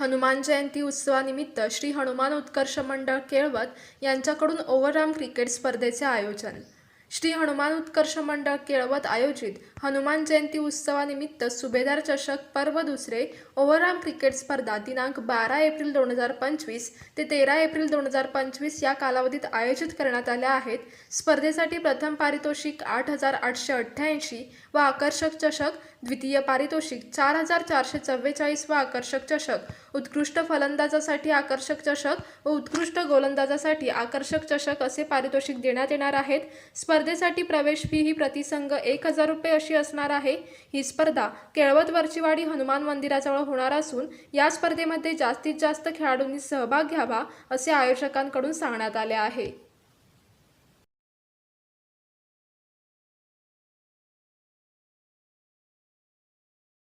हनुमान जयंती उत्सवानिमित्त श्री हनुमान उत्कर्ष मंडळ केळवत यांच्याकडून ओव्हरआर्म क्रिकेट स्पर्धेचे आयोजन. श्री हनुमान उत्कर्ष मंडळ केळवत आयोजित हनुमान जयंती उत्सवानिमित्त सुभेदार चषक पर्व दुसरे ओव्हरआर्म क्रिकेट स्पर्धा दिनांक बारा एप्रिल दोन हजार पंचवीस ते तेरा एप्रिल दोन हजार पंचवीस या कालावधीत आयोजित करण्यात आल्या आहेत. स्पर्धेसाठी प्रथम पारितोषिक आठ हजार आठशे अठ्ठ्याऐंशी व आकर्षक चषक द्वितीय पारितोषिक चार हजार चारशे चव्वेचाळीस व आकर्षक चषक उत्कृष्ट फलंदाजासाठी आकर्षक चषक व उत्कृष्ट गोलंदाजासाठी आकर्षक चषक असे पारितोषिक देण्यात येणार आहेत. स्पर्धेसाठी प्रवेश फी ही प्रतिसंघ एक हजार रुपये अशी असणार आहे. ही स्पर्धा केळवत वरचीवाडी हनुमान मंदिराजवळ होणार असून या स्पर्धेमध्ये जास्तीत जास्त खेळाडूंनी सहभाग घ्यावा असे आयोजकांकडून सांगण्यात आले आहे.